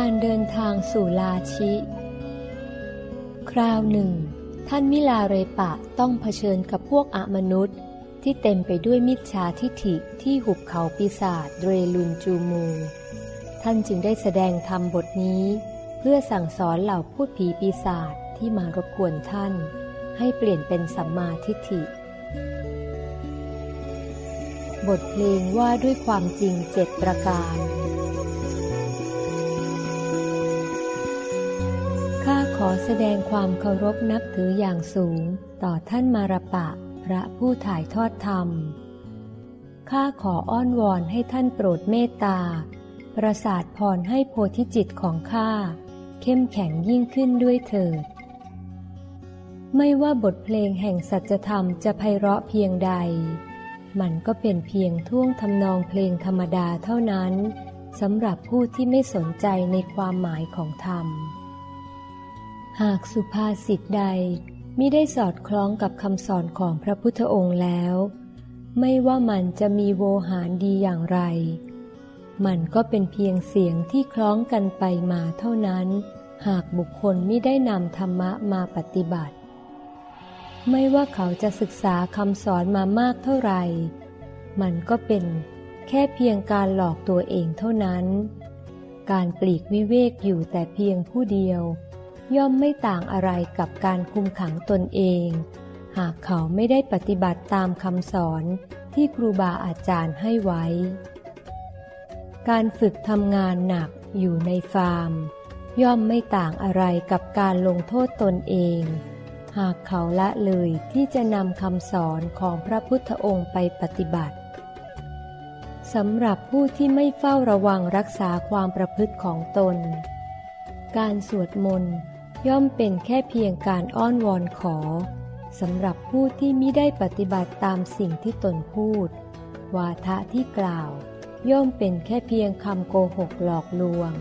การเดินทางสู่ลาชิ คราวหนึ่ง ท่านมิลาเรปะต้องเผชิญกับพวกอมนุษย์ ที่เต็มไปด้วยมิจฉาทิฐิที่หุบเขาปีศาจเรลุนจูมู ท่านจึงได้แสดงธรรมบทนี้ เพื่อสั่งสอนเหล่าพูดผีปีศาจที่มารบกวนท่าน ให้เปลี่ยนเป็นสัมมาทิฏฐิ บทเพลงว่าด้วยความจริงเจ็ดประการ แสดงความเคารพนับถืออย่างสูง ต่อท่านมารปะ พระผู้ถ่ายทอดธรรม ข้าขออ้อนวอนให้ท่านโปรดเมตตา ประสาทพรให้โพธิจิตของข้า เข้มแข็งยิ่งขึ้นด้วยเถิด ไม่ว่าบทเพลงแห่งสัจธรรมจะไพเราะเพียงใด มันก็เป็นเพียงท่วงทำนองเพลงธรรมดาเท่านั้นสำหรับผู้ที่ไม่สนใจในความหมายของธรรม หากสุภาษิตใดมิได้สอดคล้องกับคำสอนของพระพุทธองค์แล้ว ไม่ว่ามันจะมีโวหารดีอย่างไร มันก็เป็นเพียงเสียงที่คล้องกันไปมาเท่านั้น หากบุคคลไม่ได้นำธรรมะมาปฏิบัติ ไม่ว่าเขาจะศึกษาคำสอนมามากเท่าไหร่ มันก็เป็นแค่เพียงการหลอกตัวเองเท่านั้น การปลีกวิเวกอยู่แต่เพียงผู้เดียว ย่อมไม่ต่างอะไรกับการคุมขังตนเอง หากเขาไม่ได้ปฏิบัติตามคำสอนที่ครูบาอาจารย์ให้ไว้ การฝึกทำงานหนักอยู่ในฟาร์ม ย่อมไม่ต่างอะไรกับการลงโทษตนเอง หากเขาละเลยที่จะนำคำสอนของพระพุทธองค์ไปปฏิบัติสำหรับผู้ที่ไม่เฝ้าระวังรักษาความประพฤติของตน การสวดมนต์ ย่อมเป็นแค่เพียงการอ้อนวอนขอสำหรับผู้ที่มิได้ปฏิบัติตามสิ่งที่ตนพูด วาทะที่กล่าว ย่อมเป็นแค่เพียงคำโกหกหลอกลวง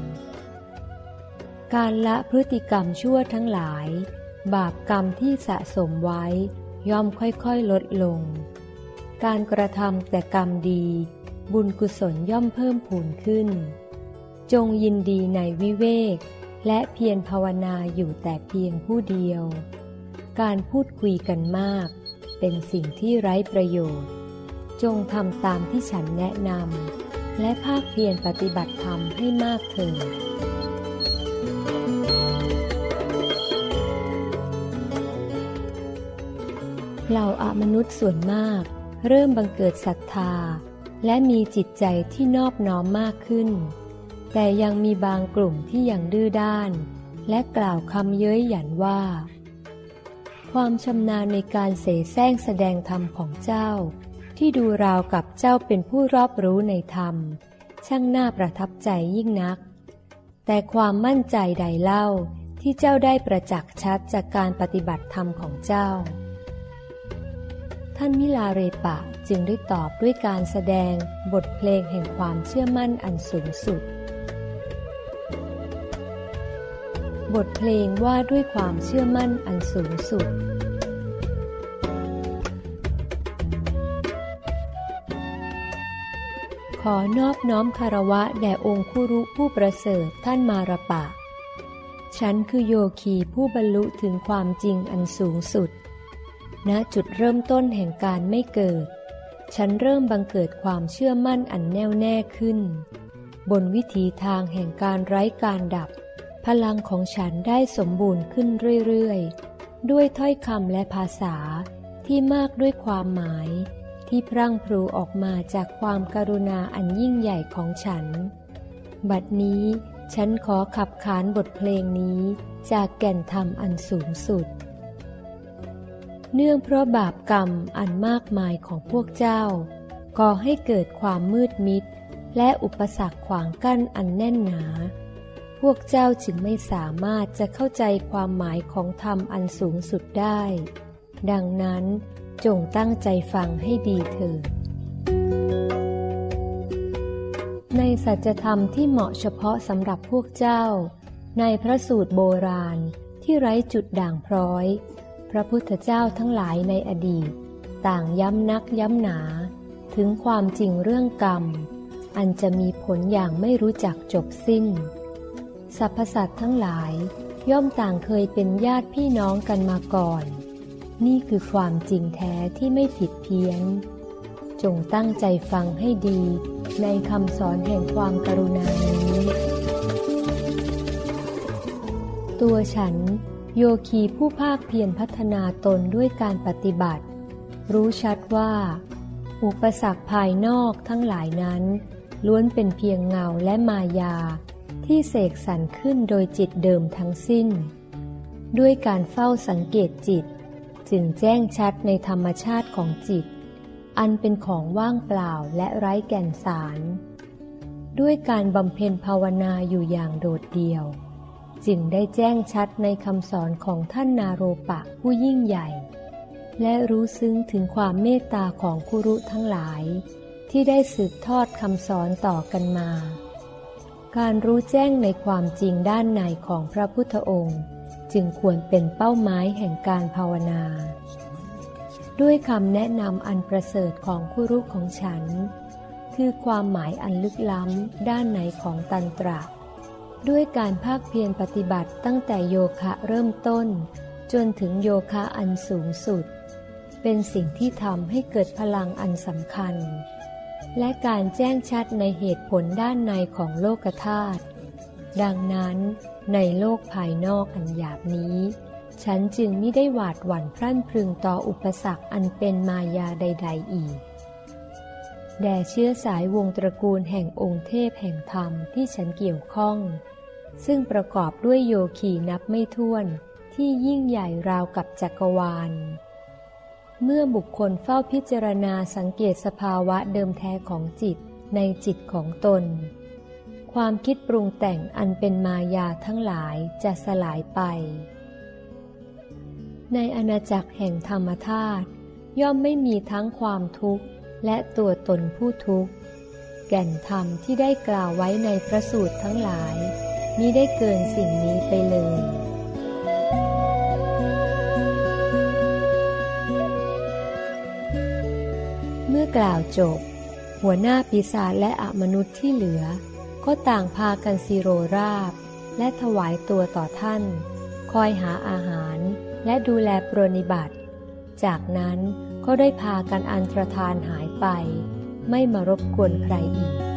การละพฤติกรรมชั่วทั้งหลาย บาปกรรมที่สะสมไว้ ย่อมค่อยๆลดลง การกระทำแต่กรรมดี บุญกุศลย่อมเพิ่มพูนขึ้น จงยินดีในวิเวก และเพียรภาวนาอยู่แต่เพียงผู้เดียว การพูดคุยกันมาก เป็นสิ่งที่ไร้ประโยชน์ จงทำตามที่ฉันแนะนำและภาคเพียรปฏิบัติธรรมให้มากเถิดเหล่าอามนุษย์ส่วนมาก เริ่มบังเกิดศรัทธา และมีจิตใจที่นอบน้อมมากขึ้น แต่ยังมีบางกลุ่มที่ยังดื้อด้าน และกล่าวคำเย้ยหยันว่า ความชำนาญในการเสแสร้งแสดงธรรมของเจ้า ที่ดูราวกับเจ้าเป็นผู้รอบรู้ในธรรม ช่างน่าประทับใจยิ่งนัก แต่ความมั่นใจใดเล่าที่เจ้าได้ประจักษ์ชัดจากการปฏิบัติธรรมของเจ้า ท่านมิลาเรปะจึงได้ตอบด้วยการแสดงบทเพลงแห่งความเชื่อมั่นอันสูงสุด บทเพลงว่าด้วยความเชื่อมั่นอันสูงสุด ขอนอบน้อมคารวะแด่องคุรุผู้ประเสริฐท่านมารปะ ฉันคือโยคีผู้บรรลุถึงความจริงอันสูงสุด ณจุดเริ่มต้นแห่งการไม่เกิด ฉันเริ่มบังเกิดความเชื่อมั่นอันแน่วแน่ขึ้น บนวิถีทางแห่งการไร้การดับ พลังของฉันได้สมบูรณ์ขึ้นเรื่อยๆ ด้วยถ้อยคำและภาษาที่มากด้วยความหมาย ที่พรั่งพรูออกมาจากความการุณาอันยิ่งใหญ่ของฉัน บัดนี้ฉันขอขับขานบทเพลงนี้จากแก่นธรรมอันสูงสุด เนื่องเพราะบาปกรรมอันมากมายของพวกเจ้าก่อให้เกิดความมืดมิด และอุปสรรคขวางกั้นอันแน่นหนา พวกเจ้าจึงไม่สามารถจะเข้าใจความหมายของธรรมอันสูงสุดได้ ดังนั้นจงตั้งใจฟังให้ดีเถิด ในสัจธรรมที่เหมาะเฉพาะสำหรับพวกเจ้า ในพระสูตรโบราณที่ไร้จุดด่างพร้อย พระพุทธเจ้าทั้งหลายในอดีต ต่างย้ำนักย้ำหนา ถึงความจริงเรื่องกรรม อันจะมีผลอย่างไม่รู้จักจบสิ้น สรรพสัตว์ทั้งหลายย่อมต่างเคยเป็นญาติพี่น้องกันมาก่อน นี่คือความจริงแท้ที่ไม่ผิดเพี้ยน จงตั้งใจฟังให้ดีในคำสอนแห่งความกรุณานี้ ตัวฉัน โยคีผู้ภาคเพียรพัฒนาตนด้วยการปฏิบัติ รู้ชัดว่า อุปสรรคภายนอกทั้งหลายนั้น ล้วนเป็นเพียงเงาและมายา ที่เสกสรรขึ้นโดยจิตเดิมทั้งสิ้น ด้วยการเฝ้าสังเกตจิต จึงแจ้งชัดในธรรมชาติของจิต อันเป็นของว่างเปล่าและไร้แก่นสาร ด้วยการบำเพ็ญภาวนาอยู่อย่างโดดเดี่ยว จึงได้แจ้งชัดในคำสอนของท่านนาโรปะผู้ยิ่งใหญ่ และรู้ซึ้งถึงความเมตตาของคุรุทั้งหลาย ที่ได้สืบทอดคำสอนต่อกันมา การรู้แจ้งในความจริงด้านในของพระพุทธองค์ จึงควรเป็นเป้าหมายแห่งการภาวนา ด้วยคำแนะนำอันประเสริฐของคุรุของฉัน คือความหมายอันลึกล้ำด้านในของตันตระ ด้วยการภาคเพียรปฏิบัติตั้งแต่โยคะเริ่มต้น จนถึงโยคะอันสูงสุด เป็นสิ่งที่ทำให้เกิดพลังอันสำคัญ และการแจ้งชัดในเหตุผลด้านในของโลกธาตุดังนั้นในโลกภายนอกอันหยาบนี้ ฉันจึงไม่ได้หวาดหวั่นพรั่นพรึงต่ออุปสรรคอันเป็นมายาใด ๆ อีก แด่เชื้อสายวงตระกูลแห่งองค์เทพแห่งธรรมที่ฉันเกี่ยวข้อง ซึ่งประกอบด้วยโยคีนับไม่ถ้วนที่ยิ่งใหญ่ราวกับจักรวาล เมื่อบุคคลเฝ้าพิจารณาสังเกตสภาวะเดิมแท้ของจิตในจิตของตน ความคิดปรุงแต่งอันเป็นมายาทั้งหลายจะสลายไป ในอาณาจักรแห่งธรรมธาตุย่อมไม่มีทั้งความทุกข์และตัวตนผู้ทุกข์ แก่นธรรมที่ได้กล่าวไว้ในพระสูตรทั้งหลายมิได้เกินสิ่งนี้ไปเลย เมื่อกล่าวจบ หัวหน้าปีศาจและอมนุษย์ที่เหลือ ก็ต่างพากันซีโรราบ และถวายตัวต่อท่าน คอยหาอาหาร และดูแลปรนิบัติ จากนั้นก็ได้พากันอันตรธานหายไป ไม่มารบกวนใครอีก